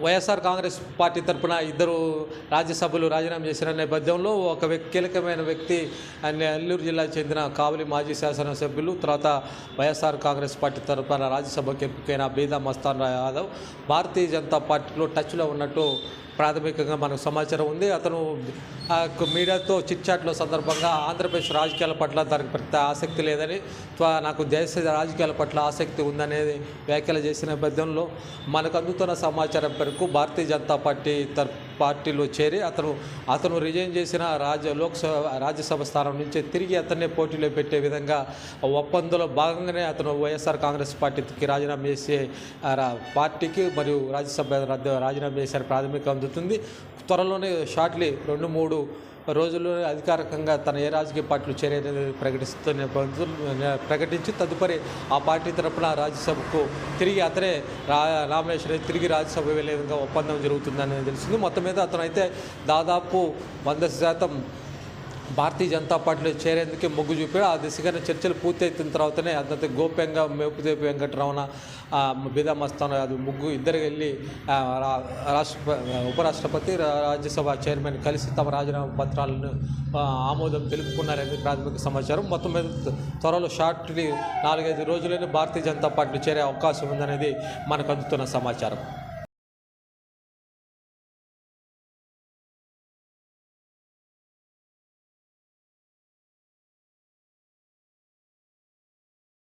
YSR Congress party తరపున ఇద్దరు రాజ్యసభలు రాజీనామా చేసిన నేపథ్యంలో ఒక వ్యక్తి కీలకమైన వ్యక్తి నెల్లూరు జిల్లాకు చెందిన కావలి మాజీ శాసనసభ్యులు తర్వాత వైఎస్ఆర్ కాంగ్రెస్ పార్టీ తరపున రాజ్యసభకు ఎంపికైన బీదా మస్తాన్ యాదవ్ భారతీయ జనతా పార్టీలో టచ్లో ఉన్నట్టు ప్రాథమికంగా మనకు సమాచారం ఉంది. అతను మీడియాతో చిట్చాట్ల సందర్భంగా ఆంధ్రప్రదేశ్ రాజకీయాల పట్ల దానికి పెద్ద ఆసక్తి లేదని త్వ- నాకు దేశ రాజకీయాల పట్ల ఆసక్తి ఉందనేది వ్యాఖ్యలు చేసిన నేపథ్యంలో మనకు అందుతున్న సమాచారం మేరకు భారతీయ జనతా పార్టీ తర్ పార్టీలో చేరి అతను అతను రిజైన్ చేసిన రాజ్య లోక్సభ రాజ్యసభ స్థానం నుంచి తిరిగి అతన్నే పోటీలో పెట్టే విధంగా ఒప్పందంలో భాగంగానే అతను వైఎస్ఆర్ కాంగ్రెస్ పార్టీకి రాజీనామా చేసే పార్టీకి మరియు రాజ్యసభ రాజీనామా చేశారు ప్రాథమిక అందుతుంది. త్వరలోనే షార్ట్లీ రెండు మూడు రోజుల్లోనే అధికారికంగా తన ఏ రాజకీయ పార్టీలు చేరేదని ప్రకటిస్తున్న ప్రకటించి తదుపరి ఆ పార్టీ తరపున రాజ్యసభకు తిరిగి అతనే రా నామినేషన్ తిరిగి రాజ్యసభ వెళ్ళే విధంగా ఒప్పందం జరుగుతుందని తెలిసింది. మొత్తం మీద అతనైతే దాదాపు వంద శాతం భారతీయ జనతా పార్టీలో చేరేందుకే మొగ్గు చూపాడు. ఆ దిశగానే చర్చలు పూర్తయిన తర్వాతనే అతను గోప్యంగా మేపుదేవి వెంకటరమణ ఆ, బిదా మస్తాన్ అది ముగ్గు ఇద్దరు వెళ్ళి రా- రాష్ట్ర ఉపరాష్ట్రపతి రాజ్యసభ చైర్మన్ కలిసి తమ రాజీనామా పత్రాలను ఆమోదం తెలుపుకున్నారని ప్రాథమిక సమాచారం. మొత్తం మీద త్వరలో షార్ట్లీ నాలుగైదు రోజుల్లోనే భారతీయ జనతా పార్టీ చేరే అవకాశం ఉందనేది మనకు అందుతున్న సమాచారం.